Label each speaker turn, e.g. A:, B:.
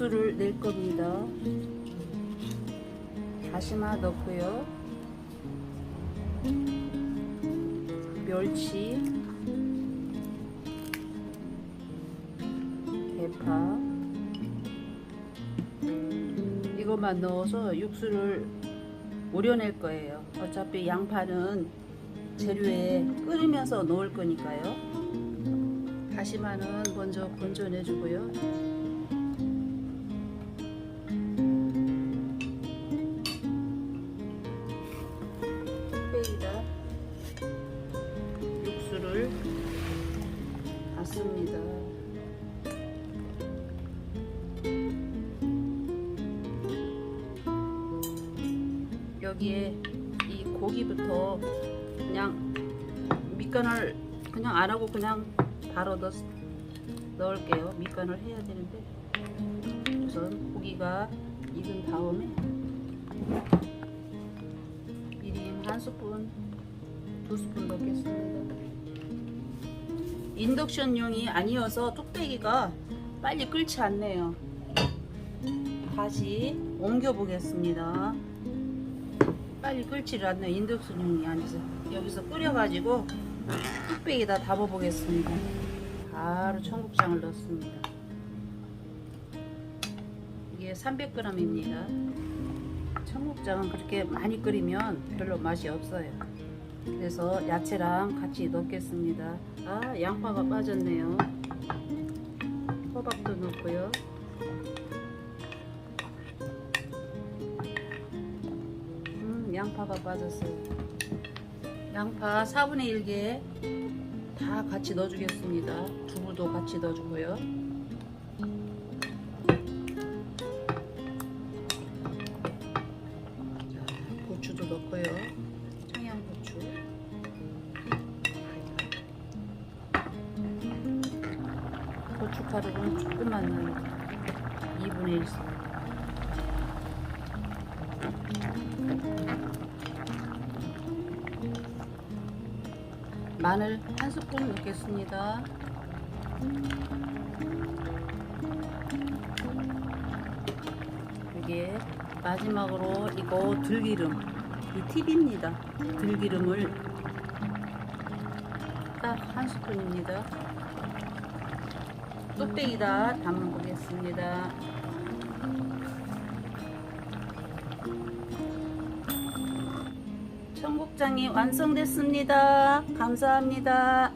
A: 육수를 낼 겁니다. 다시마 넣고요. 멸치, 대파, 이것만 넣어서 육수를 우려낼 거예요. 어차피 양파는 재료에 끓이면서 넣을 거니까요. 다시마는 먼저 건져내주고요. 뚝배기다 육수를 붓습니다. 여기에 이 고기부터 그냥 밑간을 그냥 안 하고 그냥 바로 넣, 넣을게요. 밑간을 해야 되는데 우선 고기가 익은 다음에 한 스푼, 두 스푼 넣겠습니다. 인덕션용이 아니어서 뚝배기가 빨리 끓지 않네요. 다시 옮겨 보겠습니다. 빨리 끓지를 않네요. 인덕션용이 아니어서 여기서 끓여가지고 뚝배기에다 담아 보겠습니다. 바로 청국장을 넣습니다. 이게 300g입니다. 청국장은 그렇게 많이 끓이면 별로 맛이 없어요. 그래서 야채랑 같이 넣겠습니다. 아, 양파가 빠졌네요. 호박도 넣고요. 음, 양파가 빠졌어요. 양파 4분의 1개 다 같이 넣어주겠습니다. 두부도 같이 넣어주고요. 고춧가루는 조금만 넣어요. 2분의 1 스. 마늘 한 스푼 넣겠습니다. 이게 마지막으로 이거 들기름 이 팁입니다. 들기름을 딱 한 스푼입니다. 뚝배기다 담아 보겠습니다. 청국장이 완성됐습니다. 감사합니다.